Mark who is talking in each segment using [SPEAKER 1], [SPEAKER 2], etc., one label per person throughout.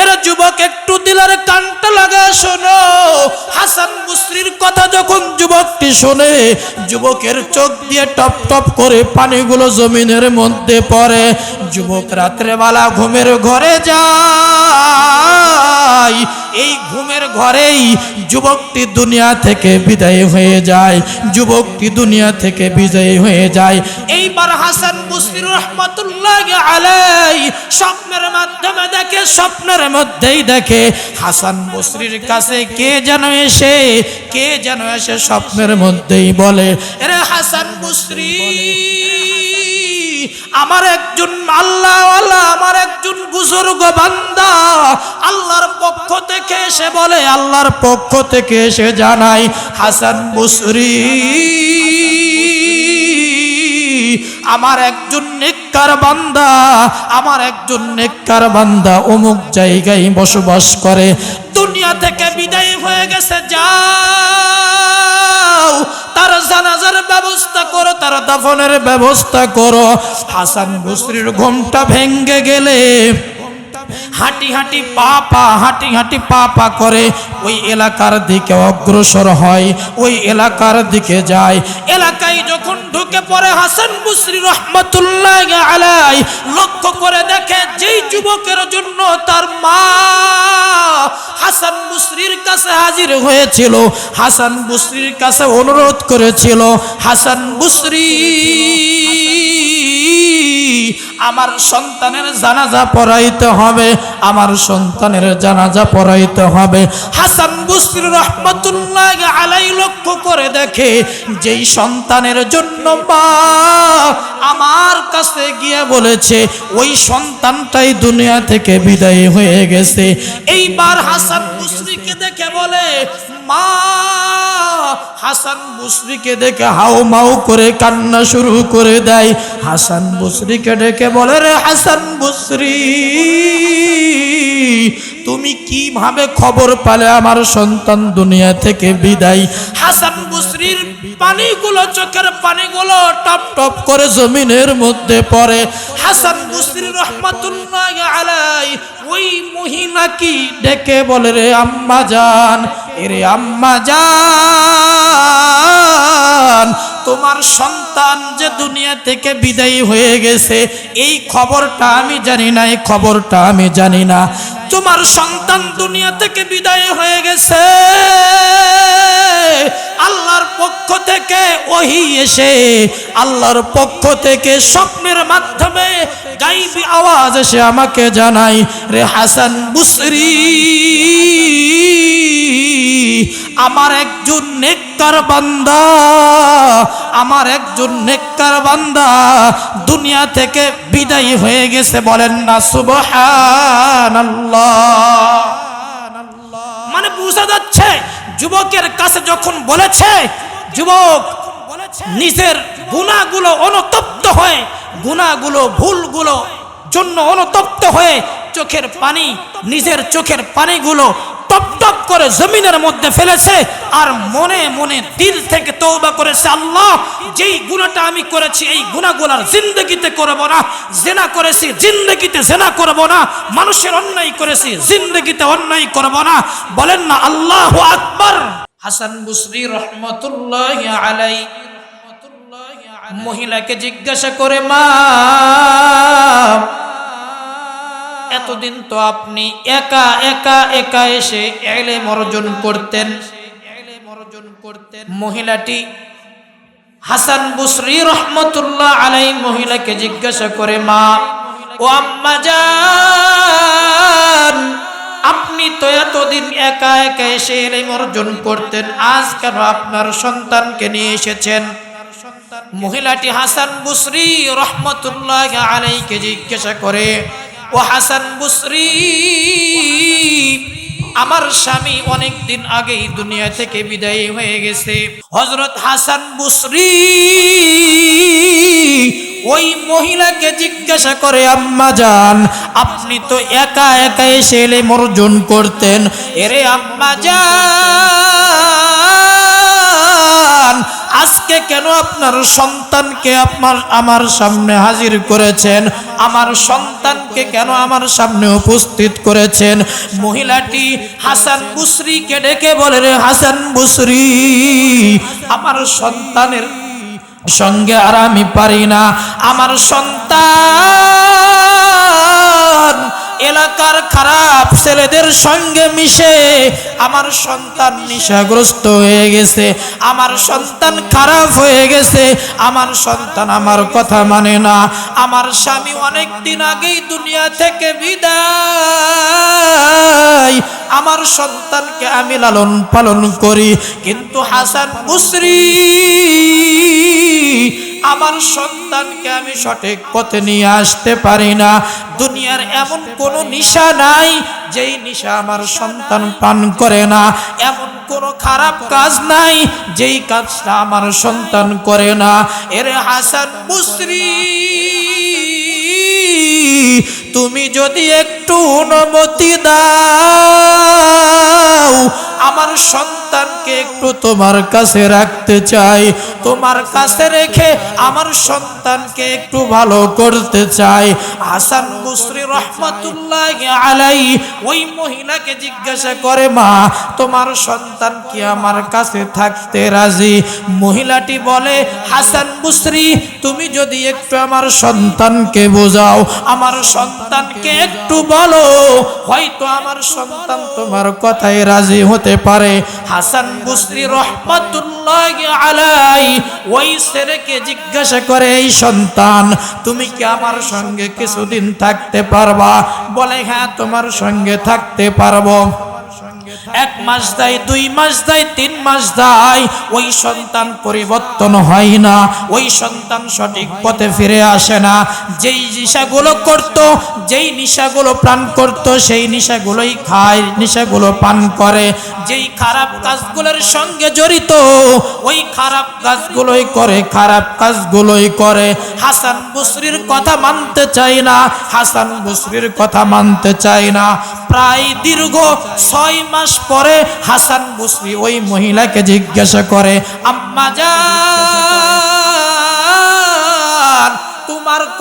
[SPEAKER 1] এর যুবক একটু দিলার কানটা লাগা শোনো। হাসান মুসরির কথা যখন যুবকটি শোনে, যুবকের চোখ দিয়ে টপ টপ করে পানিগুলো জমিনের মধ্যে পড়ে। যুবক রাত্রেবেলা ঘুমের ঘরে যায়। এই ঘুমের ঘরেই যুবকটি দুনিয়া থেকে বিদায় হয়ে যায়, যুবকটি দুনিয়া থেকে বিদায় হয়ে যায়। এইবার হাসান মুসলির রহমতুল্লাহ আলাই স্বপ্নের মাধ্যমে দেখে, স্বপ্নের মধ্যেই দেখে, হাসান বসরির কাছে কে যেন এসে, কে যেন এসে স্বপ্নের মধ্যেই বলে রে হাসান বসরি! আমার একজন আল্লাহওয়ালা, আমার একজন বুজুর্গ বান্দা, আল্লাহর পক্ষ থেকে এসে বলে, আল্লাহর পক্ষ থেকে এসে জানাই, হাসান বসরি। আমার একজন নেককার বান্দা, আমার একজন নেককার বান্দা অমুক জায়গায় বসবাস করে। দুনিয়া থেকে বিদায় হয়ে গেছে যাও দাফনের ব্যবস্থা করো। হাসান বসরির ঘুমটা ভেঙ্গে গেলে হাঁটি হাঁটি পা পা, হাঁটি হাঁটি পা পা করে ওই এলাকার দিকে অগ্রসর হয়, ওই এলাকার দিকে যায়। এলাকায় যখন ঢুকে পড়ে হাসান বুসরি রহমতুল্লাহ আলাই লক্ষ্য করে দেখে যেই যুবকের জন্য তার মা হাসান বুসরির কাছে হাজির হয়েছিল, হাসান বুসরির কাছে অনুরোধ করেছিল, হাসান বুসরি আমার সন্তানের জানাজা পড়াইতে হবে, আমার সন্তানের জানাজা পড়াইতে হবে। হাসান বুসরি রহমতুল্লাহ আলাই লক্ষ্য করে দেখে, যেই সন্তানের জন্য মা আমার কাছে গিয়ে বলেছে, ওই সন্তানটাই দুনিয়া থেকে বিদায় হয়ে গেছে। এইবার হাসান বুসরিকে দেখে বলে, মা হাসান বুসরিকে দেখে হাও মাও করে কান্না শুরু করে দেয়। হাসান বুসরিকে ডেকে বলে, রে হাসান বুসরি তুমি কীভাবে খবর পালে আমার সন্তান দুনিয়া থেকে বিদায়? হাসান বুসরির পানিগুলো, চোখের পানিগুলো টপ টপ করে জমিনের মধ্যে পড়ে। হাসান বুসরি রহমাতুল্লাহ আলাই ওই মহিলা কি ডেকে বলে, রে আম্মা জান এরে আম্মা জান, তোমার সন্তান যে দুনিয়া থেকে বিদায়ী হয়ে গেছে, এই খবরটা আমি জানি না, এই খবরটা আমি জানি না। তোমার সন্তান দুনিয়া থেকে বিদায় হয়ে গেছে, আল্লাহর পক্ষ থেকে ওহি এসে, আল্লাহর পক্ষ থেকে স্বপ্নের মাধ্যমে গাইবি আওয়াজ এসে আমাকে জানাই রে হাসান বুসরি আমার একজন নেককার বান্দা, আমার একজন নেককার বান্দা দুনিয়া থেকে বিদায়ী হয়ে গেছে বলেন না, সুবহানাল্লাহ। মানে বোঝা যাচ্ছে, যুবকের কাছে যখন বলেছে, যুবক, নিজের গুণাগুলো অনুতপ্ত হয়ে, গুণাগুলো ভুলগুলো জন্য অনুতপ্ত হয়ে চোখের পানি, নিজের চোখের পানিগুলো টপ করে জমিনের মধ্যে ফেলেছে আর মনে মনে দিল থেকে তৌবা করেছে, আল্লাহ, যেই গুণাটা আমি করেছি, এই গুণাগুলার জিন্দগিতে করব না। জেনা করেছি, জিন্দগিতে জেনা করব না। মানুষের অন্যায় করেছি, জিন্দগিতে অন্যায় করব না। বলেন না, আল্লাহ আকবর। হাসান বুসরি রহমতুল্লাহ আলাই মহিলাকে জিজ্ঞাসা করে, মা এতদিন তো আপনি একা একা একা এসে এলে অর্জন করতেন। মহিলাটি হাসান বুসরি রহমতুল্লাহ আলাই মহিলাকে জিজ্ঞাসা করে, মা, ও আম্মা যান আপনি তো এতদিন একা একা এসে এলেম অর্জন করতেন, আজ কেন আপনার সন্তানকে নিয়ে এসেছেন? মহিলাটি হাসান বুসরি রহমতুল্লাহ আলাইকে জিজ্ঞাসা করে ও হাসান বুসরি। আমার স্বামী অনেক দিন আগেই দুনিয়া থেকে বিদায়ী হয়ে গেছে। হজরত হাসান বুসরি, ওই মহিলাকে জিজ্ঞাসা করে, আম্মা যান আপনি তো একা একা এসে এলে মর্জন করতেন। এরে আম্মা যান আজকে কেন আপনার সন্তানকে আপনার আমার সামনে হাজির করেছেন? আমার সন্তানকে কেন আমার সামনে উপস্থিত করেছেন? মহিলাটি হাসান বুসরিকে ডেকে বলে, রে হাসান বুসরি, আমার সন্তানের সঙ্গে আর আমি পারি না। আমার সন্তান এলাকার খারাপ ছেলেদের সঙ্গে মিশে আমার সন্তান নিশাগ্রস্ত হয়ে গেছে, আমার সন্তান খারাপ হয়ে গেছে, আমার সন্তান আমার কথা মানে না। আমার স্বামী অনেক দিন আগেই দুনিয়া থেকে বিদায়। আমার সন্তানকে আমি লালন পালন করি, কিন্তু হাসান মুসরি আমার সন্তানকে আমি সঠিক পথে নিয়ে আসতে পারি না। দুনিয়ার এমন কোনো নিশা নাই, যেই নিশা আমার সন্তান পান করে না। এমন কোনো খারাপ কাজ নাই, যেই কাজটা আমার সন্তান করে না। এর হাসান মুসরি, তুমি যদি একটু অনুমতি দাও আমার সন্তানকে একটু তোমার কাছে রাখতে চাই, তোমার কাছে রেখে আমার সন্তানকে একটু ভালো করতে চাই। হাসান মুসরি রহমাতুল্লাহ আলাই ওই মহিলাকে জিজ্ঞাসা করে, মা, তোমার সন্তান কি আমার কাছে থাকতে রাজি? মহিলাটি বলে, হাসান মুসরি তুমি যদি একটু আমার সন্তানকে বোঝাও, আমার সন্তানকে একটু বলো, হয়তো আমার সন্তান তোমার কথায় রাজি হতে পারে। হাসান বুসরি রহমাতুল্লাহ আলাই ওই ছেলেকে জিজ্ঞাসা করে, এই সন্তান, তুমি কি আমার সঙ্গে কিছুদিন থাকতে পারবা? বলে হ্যাঁ তোমার সঙ্গে থাকতে পারব। এক মাস দেয়, দুই মাস দেয়, তিন মাস দেয়, ওই সন্তান পরিবর্তন হয় না। ওই সন্তান সঠিক পথে ফিরে আসে না। যেই নিশাগুলো করত, যেই নিশাগুলো প্রাণ করত, সেই নিশাগুলোই খায়, নিশাগুলো পান করে। যেই খারাপ কাজগুলোর সঙ্গে জড়িত, ওই খারাপ কাজগুলোই করে, খারাপ কাজগুলোই করে। হাসান বুসরির কথা মানতে চাই না, হাসান বুসরির কথা মানতে চাই না। প্রায় দীর্ঘ ছয় মাস পরে হাসান বুসরি ওই মহিলাকে জিজ্ঞাসা করে, আম্মা যান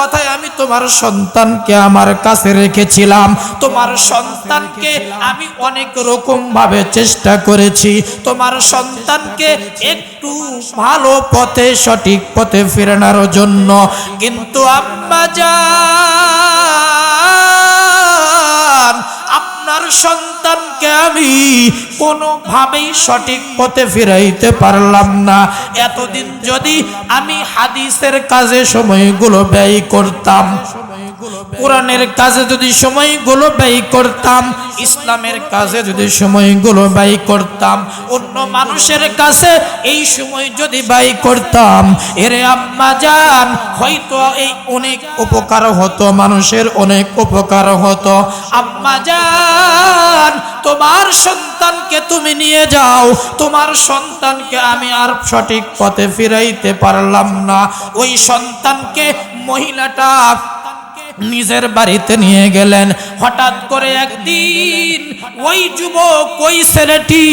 [SPEAKER 1] কথায় আমি তোমার সন্তানকে আমার কাছে রেখেছিলাম। তোমার সন্তানকে আমি অনেক রকম ভাবে চেষ্টা করেছি। তোমার সন্তানকে একটু ভালো পথে, সঠিক পথে ফেরানোর জন্য। কিন্তু আম্মা যান আপনার সন্তানকে আমি কোনোভাবেই সঠিক পথে ফিরাইতে পারলাম না। এতদিন যদি আমি হাদিসের কাজে সময়গুলো ব্যয় করতাম কোরআনের কাজে যদি সময়গুলো ব্যয় করতাম, ইসলামের কাজে যদি সময়গুলো ব্যয় করতাম, অন্য মানুষের কাছে এই সময় যদি ব্যয় করতাম, এরে আম্মা যান হয়তো এই অনেক উপকার হতো, মানুষের অনেক উপকার হতো। আম্মা যান তোমার সন্তানকে তুমি নিয়ে যাও, তোমার সন্তানকে আমি আর সঠিক পথে ফিরাইতে পারলাম না। ওই সন্তানকে মহিলাটা নিজের বাড়িতে নিয়ে গেলেন। হঠাৎ করে একদিন ওই যুবক, ওই ছেলেটি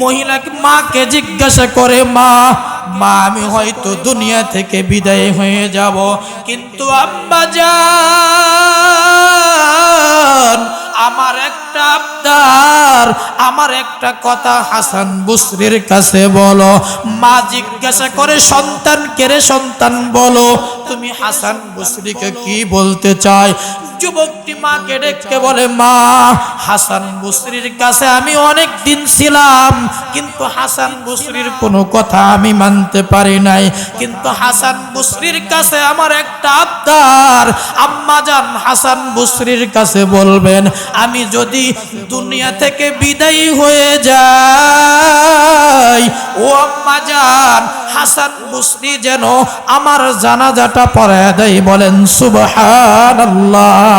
[SPEAKER 1] মহিলাকে মাকে জিজ্ঞাসা করে, মা মা, আমি হয়তো দুনিয়া থেকে বিদায় হয়ে যাব, কিন্তু আব্বা যান আমার একটা আবদার, আমার একটা কথা হাসান বুসরির কাছে বলো। মা জিজ্ঞাসা করে সন্তান কেড়ে সন্তান বলো। তুমি হাসান বুসরিকে কি বলতে চাই যুবকটি মাকে ডেকে বলে, মা, হাসান বুসরির কাছে আমি অনেক দিন ছিলাম, কিন্তু হাসান বুসরির কোনো কথা আমি মানতে পারি নাই। কিন্তু হাসান বুসরির কাছে আমার একটা আবদার। আম্মা জান হাসান বুসরির কাছে বলবেন, আমি যদি দুনিয়া থেকে বিদায়ী হয়ে যাই, ও আম্মা জান হাসান বুসরি যেন আমার জানাজাটা পড়ায় দেয়, বলেন, সুবহানাল্লাহ।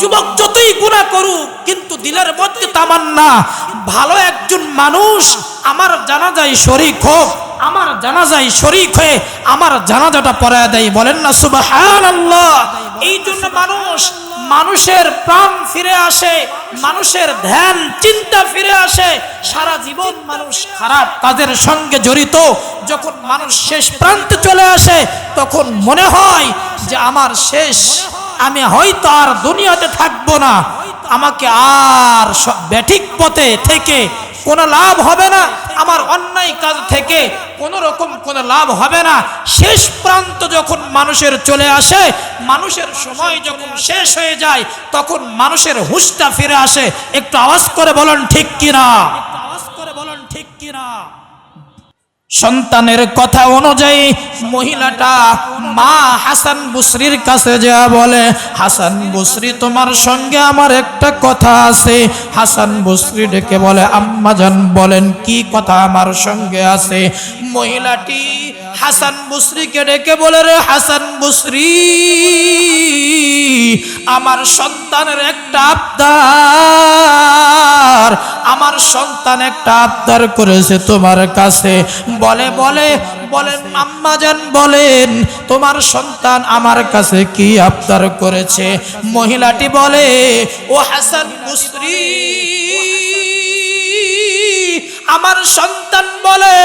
[SPEAKER 1] যুবক যতই গুণা করুক, কিন্তু দিলের মধ্যে তামান্না। ভালো একজন মানুষ আমার জানা যায় শরিক হোক, আমার জানাজায় শরিক হয়ে আমার জানাজাটা পড়ায় দেয়। বলেন না সুবহানাল্লাহ। এই জন্য মানুষ মানুষের প্রাণ ফিরে আসে, মানুষের ধ্যান, চিন্তা ফিরে আসে। সারা জীবন মানুষ খারাপ কাজের সঙ্গে জড়িত। যখন মানুষ শেষ প্রান্তে চলে আসে, তখন মনে হয় যে আমার শেষ, আমি হয়তো আর দুনিয়াতে থাকব না। আমাকে আর স- ব্যাঠিক পথে থেকে কোনো লাভ হবে না। আমার অন্যায় কাজ থেকে কোনো রকম কোনো লাভ হবে না। শেষ প্রান্ত যখন মানুষের চলে আসে, মানুষের সময় যখন শেষ হয়ে যায়, তখন মানুষের হুঁশটা ফিরে আসে। একটু আওয়াজ করে বলেন ঠিক কিনা? আওয়াজ করে বলেন ঠিক কিনা? সন্তানের কথা অনুযায়ী মহিলাটা মা হাসান বুসরির কাছে যা বলে, হাসান বুসরি, তোমার সঙ্গে আমার একটা কথা আছে। হাসান বুসরি ডেকে বলে, আম্মাজান, বলেন কি কথা আমার সঙ্গে আছে? মহিলাটি হাসান বুসরিকে ডেকে বলে, রে হাসান বুসরি, আমার সন্তানের একটা আবদার, আমার সন্তান একটা আবদার করেছে তোমার কাছে। বলে বলে বলেন আম্মাজান বলেন, তোমার সন্তান আমার কাছে কি আবদার করেছে? মহিলাটি বলে, ও হাসান মুসরি আমার সন্তান বলে,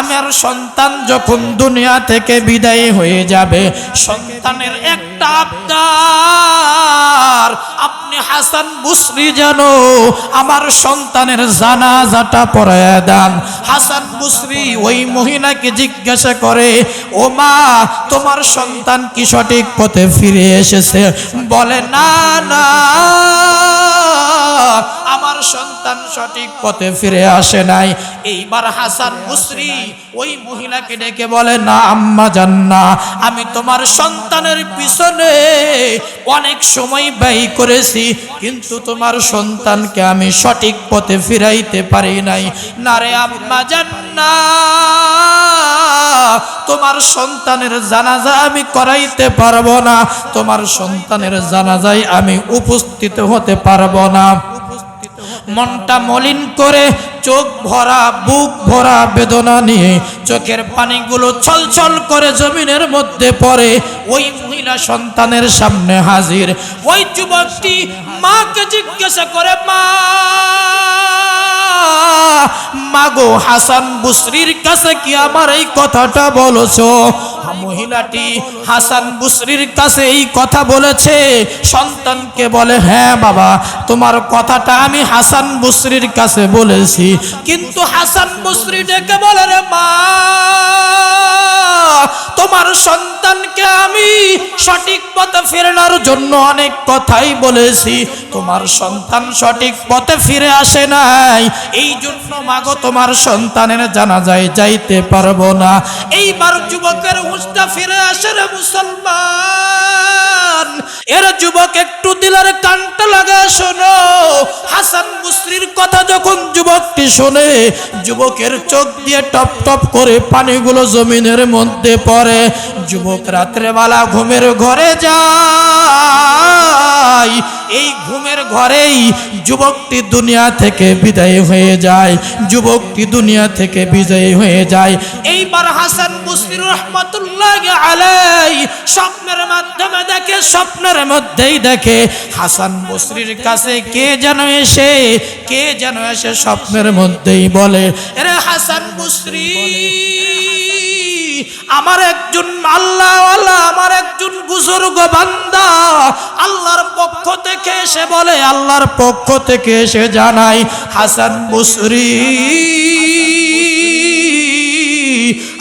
[SPEAKER 1] আমার সন্তান যখন দুনিয়া থেকে বিদায় হয়ে যাবে, সন্তানের একটা আবদার, আপনি হাসান বুসরি জানো আমার সন্তানের জানাজাটা পড়ায় দেন। হাসান বুসরি ওই মহিলাকে জিজ্ঞাসা করে, ও মা, তোমার সন্তান কি সঠিক পথে ফিরে এসেছে? বলে, না না। সন্তান সঠিক পথে ফিরে আসে নাই। এইবার হাসান মুসরি ওই মহিলাকে ডেকে বলে, না, আম্মা জান্না আমি তোমার সন্তানের পিছনে অনেক সময় ব্যয় করেছি, কিন্তু তোমার সন্তানকে আমি সঠিক পথে ফিরাইতে পারি নাই। না রে আম্মা জান্না তোমার সন্তানের জানাজা আমি করাইতে পারব না। তোমার সন্তানের জানাজায় আমি উপস্থিত হতে পারব না। মনটা মলিন করে চোখ ভরা, বুক ভরা বেদনা নিয়ে চোখের পানিগুলো ছলছল করে জমিনের মধ্যে পড়ে। ওই মহিলা সন্তানের সামনে হাজির। ওই যুবকটি মাকে জিজ্ঞাসা করে, মা, মাগো হাসান বুসরির কাছে কি আমার এই কথাটা বলেছ? মহিলাটি হাসান বুসরির কাছে এই কথা বলেছে। সন্তানকে বলে হ্যাঁ বাবা, তোমার কথাটা আমি হাসান বুসরির কাছে বলেছি। কিন্তু হাসান বুসরি ডেকে বলে, রে মা, তোমার সন্তানকে আমি সঠিক পথে ফেরানোর জন্য অনেক কথাই বলেছি। তোমার সন্তান সঠিক পথে ফিরে আসে নাই। এই জন্য মাগো, তোমার সন্তানের জানা যায় যাইতে পারব না। এইবার যুবকের ফিরে আসে রে মুসলমান। এর যুবক একটু দিলার কানটা লাগা শোনো। হাসান মুসরির কথা যখন যুবকটি শোনে, যুবকের চোখ দিয়ে টপ টপ করে পানিগুলো জমিনের মধ্যে পড়ে। যুবক রাত্রেবেলা ঘুমের ঘরে যায়। এই ঘুমের ঘরেই যুবকটি দুনিয়া থেকে বিদায় হয়ে যায়, যুবকটি দুনিয়া থেকে বিজয়ী হয়ে যায়। এইবার হাসান মুসলির রহমতুল্লাহ আলাই স্বপ্নের মাধ্যমে দেখে, স্বপ্নের মধ্যেই দেখে, হাসান বসরির কাছে কে যেন এসে, কে যেন এসে স্বপ্নের মধ্যেই বলে রে হাসান বসরি! আমার একজন আল্লাহ আমার একজন বুজুর্গ বান্দা, আল্লাহর পক্ষ থেকে এসে বলে, আল্লাহর পক্ষ থেকে এসে জানাই, হাসান বুসরি।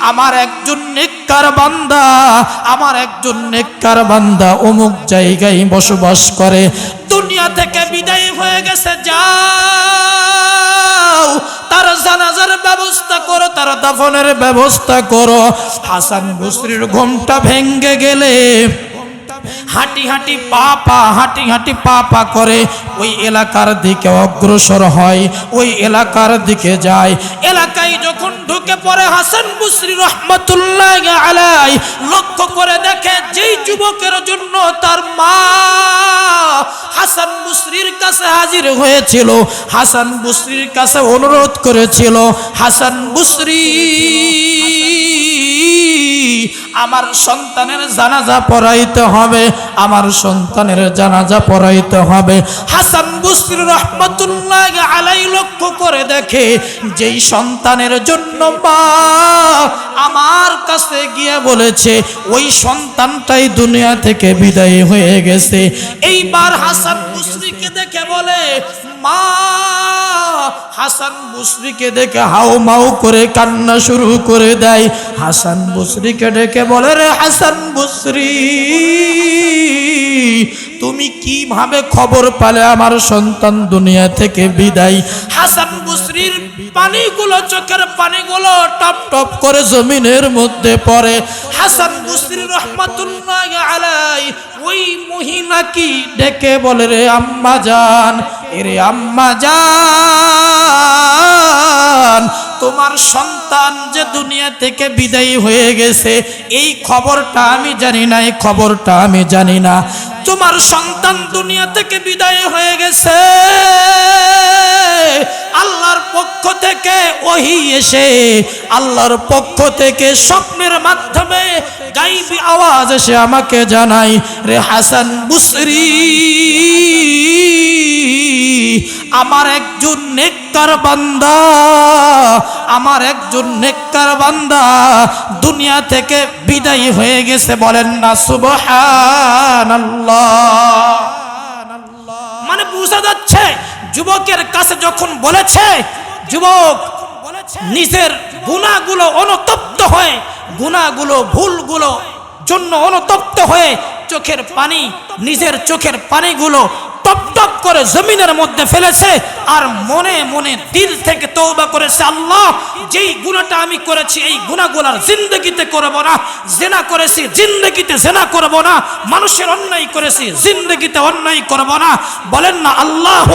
[SPEAKER 1] আমার একজন নেককার বান্দা, আমার একজন নেককার বান্দা অমুক জায়গায় বসবাস করে। দুনিয়া থেকে বিদায় হয়ে গেছে যাও ব্যবস্থা করো তার দাফনের ব্যবস্থা করো। হাসান বসরির ঘুমটা ভেঙ্গে গেলে হাঁটি হাঁটি পা পা হাঁটি হাঁটি পা পা করে, ওই এলাকার দিকে অগ্রসর হয়, ওই এলাকার দিকে যায়। এলাকায় যখন ঢুকে পড়ে হাসান বুসরি রহমতুল্লাহ আলাই লক্ষ্য করে দেখে যেই যুবকের জন্য তার মা হাসান বুসরির কাছে হাজির হয়েছিল, হাসান বুসরির কাছে অনুরোধ করেছিল, হাসান বুসরি আমার সন্তানের জানাজা পড়াইতে হবে, আমার সন্তানের জানাজা পড়াইতে হবে। হাসান বুসরি রহমতুল্লাহ আলাই লক্ষ্য করে দেখে, যেই সন্তানের জন্য মা আমার কাছে গিয়ে বলেছে, ওই সন্তানটাই দুনিয়া থেকে বিদায় হয়ে গেছে। এইবার হাসান বুসরিকে দেখে বলে, মা, হাসান বুসরিকে দেখে হাউ মাউ করে কান্না শুরু করে দেয়। হাসান বুসরিকে ডেকে বলে, রে হাসান বুসরি তুমি কীভাবে খবর পালে আমার সন্তান দুনিয়া থেকে বিদায়? হাসান বুসরির পানিগুলো, চোখের পানিগুলো টপ টপ করে জমিনের মধ্যে পড়ে। হাসান বুসরি রহমাতুল্লাহ আলাই ওই মহিমা কি ডেকে বলে রে আম্মা জান? এরে আম্মা জান তোমার সন্তান যে দুনিয়া থেকে বিদায়ী হয়ে গেছে, এই খবরটা আমি জানি না, এই খবরটা আমি জানি না। তোমার সন্তান দুনিয়া থেকে বিদায় হয়ে গেছে। আল্লাহর পক্ষ থেকে ওহি এসে, আল্লাহর পক্ষ থেকে স্বপ্নের মাধ্যমে গাইবি আওয়াজ এসে আমাকে জানাই রে হাসান বুসরি আমার একজন নেককার বান্দা, আমার একজন নেককার বান্দা দুনিয়া থেকে বিদায় হয়ে গেছে বলেন না, সুবহানাল্লাহ। মানে বোঝা যাচ্ছে, যুবকের কাছে যখন বলেছে, যুবক, নিজের গুণাগুলো অনুতপ্ত হয়ে, গুণাগুলো ভুলগুলো জন্য অনুতপ্ত হয়ে চোখের পানি, নিজের চোখের পানিগুলো টপ করে জমিনের মধ্যে ফেলেছে আর মনে মনে দিল থেকে তৌবা করেছে, আল্লাহ, যেই গুণাটা আমি করেছি, এই গুণাগুলার জিন্দগিতে করব না। জেনা করেছি, জিন্দগিতে জেনা করব না। মানুষের অন্যায় করেছি, জিন্দগিতে অন্যায় করব না। বলেন না, আল্লাহ